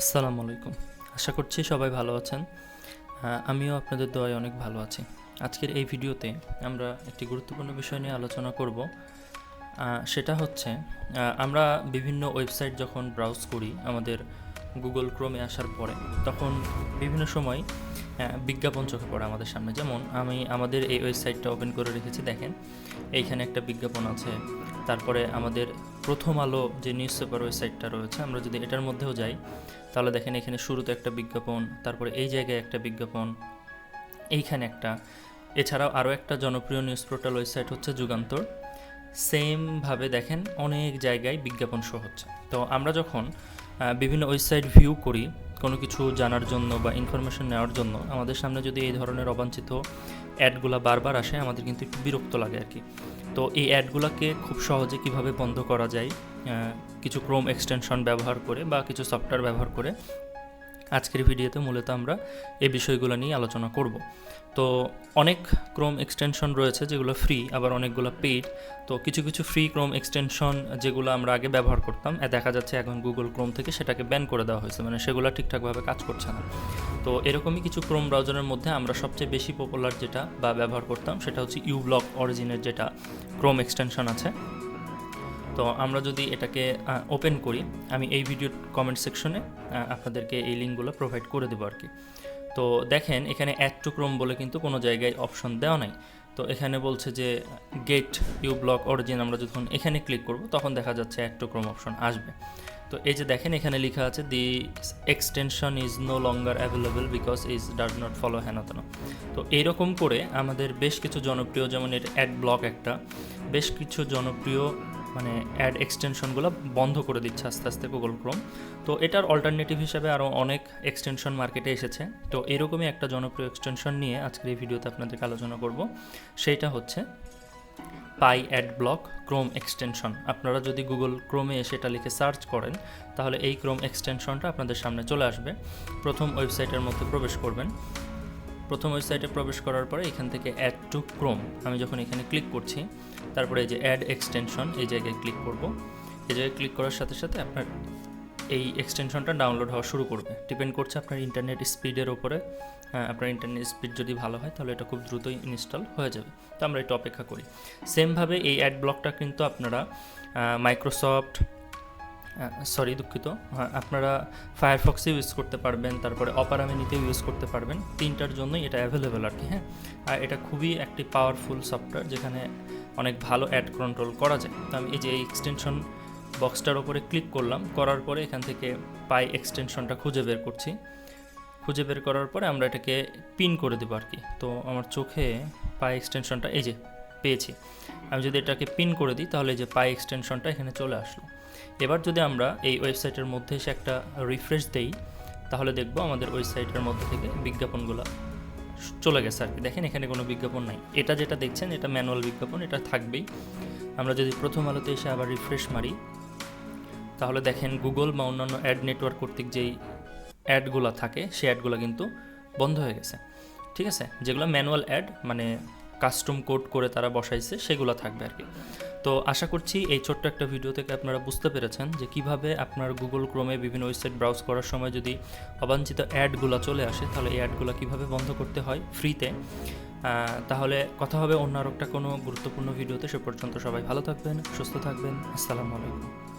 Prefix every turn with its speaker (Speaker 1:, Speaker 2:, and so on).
Speaker 1: আসসালামু আলাইকুম। আশা করছি সবাই ভালো আছেন। আমিও আপনাদের দোয়ায় অনেক ভালো আছি। আজকের এই ভিডিওতে আমরা একটি গুরুত্বপূর্ণ বিষয় নিয়ে আলোচনা করব। সেটা হচ্ছে আমরা বিভিন্ন ওয়েবসাইট যখন ব্রাউজ করি আমাদের গুগল ক্রোমে আসার পরে, তখন বিভিন্ন সময় বিজ্ঞাপন চোখে পড়ে আমাদের সামনে। যেমন, আমি আমাদের এই ওয়েবসাইটটা ওপেন করে রেখেছি, দেখেন। এইখানে একটা বিজ্ঞাপন আছে। তারপরে আমাদের প্রথম আলো যে নিউজ পেপার ওয়েবসাইটটা রয়েছে, আমরা যদি এটার মধ্যেও যাই তাহলে দেখেন এখানে শুরুতে একটা বিজ্ঞাপন, তারপরে এই জায়গায় একটা বিজ্ঞাপন, এইখানে একটা। এছাড়াও আরও একটা জনপ্রিয় নিউজ পোর্টাল ওয়েবসাইট হচ্ছে যুগান্তর। সেমভাবে দেখেন অনেক জায়গায় বিজ্ঞাপন শো হচ্ছে। তো আমরা যখন বিভিন্ন ওয়েবসাইট ভিউ করি, কোনো কিছু জানার জন্য বা ইনফরমেশন নেওয়ার জন্য, আমাদের সামনে যদি এই ধরনের অবাঞ্ছিত অ্যাডগুলো বারবার আসে, আমাদের কিন্তু একটু বিরক্ত লাগে আর কি। তো এই অ্যাডগুলোকে খুব সহজে কীভাবে বন্ধ করা যায় কিছু ক্রোম এক্সটেনশন ব্যবহার করে বা কিছু সফটওয়্যার ব্যবহার করে আজকের ভিডিওতে মূলত আমরা এই বিষয়গুলো নিয়ে আলোচনা করব। তো অনেক ক্রোম এক্সটেনশন রয়েছে যেগুলো ফ্রি আবার অনেকগুলো পেইড তো কিছু কিছু ফ্রি ক্রোম এক্সটেনশন যেগুলো আমরা আগে ব্যবহার করতাম দেখা যাচ্ছে এখন গুগল ক্রোম থেকে সেটাকে ব্যান করে দেওয়া হয়েছে মানে সেগুলো ঠিকঠাকভাবে কাজ করছে না। তো এরকমই কিছু ক্রোম ব্রাউজারের মধ্যে আমরা সবচেয়ে বেশি পপুলার যেটা বা ব্যবহার করতাম, সেটা হচ্ছে ইউ ব্লক অরিজিনের যেটা ক্রোম এক্সটেনশন আছে। তো আমরা যদি এটাকে ওপেন করি, আমি এই ভিডিওর কমেন্ট সেকশনে আপনাদেরকে এই লিঙ্কগুলো প্রোভাইড করে দেবো আর কি তো দেখেন, এখানে অ্যাড টু ক্রোম বলে কিন্তু কোনো জায়গায় অপশন দেওয়া নাই। তো এখানে বলছে যে গেট ইউ ব্লক অরিজিন আমরা যখন এখানে ক্লিক করব, তখন দেখা যাচ্ছে অ্যাড টু ক্রোম অপশন আসবে। তো এই যে দেখেন, এখানে লেখা আছে the extension is no longer available because is does not follow হেনাতন তো এইরকম করে আমাদের বেশ কিছু জনপ্রিয়, যেমন এর অ্যাড ব্লক একটা, বেশ কিছু জনপ্রিয় মানে অ্যাড এক্সটেনশনগুলো বন্ধ করে দিচ্ছে আস্তে আস্তে গুগল ক্রোম তো এটার অল্টারনেটিভ হিসাবে আরও অনেক এক্সটেনশন মার্কেটে এসেছে। তো এরকমই একটা জনপ্রিয় এক্সটেনশন নিয়ে আজকের এই ভিডিওতে আপনাদেরকে আলোচনা করব। সেইটা হচ্ছে পাই অ্যাড ব্লক ক্রোম এক্সটেনশন আপনারা যদি গুগল ক্রোমে সেটা লিখে সার্চ করেন, তাহলে এই ক্রোম এক্সটেনশনটা আপনাদের সামনে চলে আসবে। প্রথম ওয়েবসাইটের মধ্যে প্রবেশ করবেন। প্রথম ওয়েবসাইটে প্রবেশ করার পরে এখান থেকে অ্যাড টু ক্রোম আমি যখন এখানে ক্লিক করছি, তারপরে এই যে অ্যাড এক্সটেনশন এই জায়গায় ক্লিক করব। এই জায়গায় ক্লিক করার সাথে সাথে আপনার এই এক্সটেনশনটা ডাউনলোড হওয়া শুরু করবে। ডিপেন্ড করছে আপনার ইন্টারনেট স্পিডের ওপরে আপনার ইন্টারনেট স্পিড যদি ভালো হয়, তাহলে এটা খুব দ্রুতই ইনস্টল হয়ে যাবে। তো আমরা একটু অপেক্ষা করি। সেমভাবে এই অ্যাড ব্লকটা কিন্তু আপনারা মাইক্রোসফট সরি দুঃখিত। হ্যাঁ, আপনারা ফায়ারফক্সে ইউজ করতে পারবেন তারপরে অপারা মিনিতেও ইউজ করতে পারবেন। তিনটার জন্যই এটা অ্যাভেলেবেল আর কি হ্যাঁ। আর এটা খুবই একটি পাওয়ারফুল সফটওয়্যার যেখানে অনেক ভালো অ্যাড কন্ট্রোল করা যায়। তো আমি এই যে এই এক্সটেনশন বক্সটার ওপরে ক্লিক করলাম করার পরে এখান থেকে পাই এক্সটেনশনটা খুঁজে বের করছি। খুঁজে বের করার পরে আমরা এটাকে পিন করে দেবো আর কি। তো আমার চোখে পাই এক্সটেনশনটা এই যে পেয়েছি। আমি যদি এটাকে পিন করে দিই তাহলে যে পাই এক্সটেনশনটা এখানে চলে আসলো। এবার যদি আমরা এই ওয়েবসাইটের মধ্যে এসে একটা রিফ্রেশ দেই, তাহলে দেখব আমাদের ওয়েবসাইটের মধ্যে থেকে বিজ্ঞাপনগুলো চলে গেছে আর কি। দেখেন, এখানে কোনো বিজ্ঞাপন নাই। এটা যেটা দেখছেন, এটা ম্যানুয়াল বিজ্ঞাপন, এটা থাকবেই। আমরা যদি প্রথম আলোতে এসে আবার রিফ্রেশ মারি, তাহলে দেখেন গুগল বা অন্যান্য অ্যাড নেটওয়ার্ক কর্তৃক যেই অ্যাডগুলো থাকে, সেই অ্যাডগুলো কিন্তু বন্ধ হয়ে গেছে। ঠিক আছে? যেগুলো ম্যানুয়াল অ্যাড মানে কাস্টম কোড করে তারা বসাইছে, সেগুলো থাকবে আর কি। তো আশা করছি এই ছোট্ট একটা ভিডিও থেকে আপনারা বুঝতে পেরেছেন যে কীভাবে আপনার গুগল ক্রোমে বিভিন্ন ওয়েবসাইট ব্রাউজ করার সময় যদি অবাঞ্ছিত অ্যাডগুলো চলে আসে, তাহলে এই অ্যাডগুলো কীভাবে বন্ধ করতে হয় ফ্রিতে তাহলে কথা হবে অন্য আর একটা কোনো গুরুত্বপূর্ণ ভিডিওতে সে পর্যন্ত সবাই ভালো থাকবেন, সুস্থ থাকবেন। আসসালামু আলাইকুম।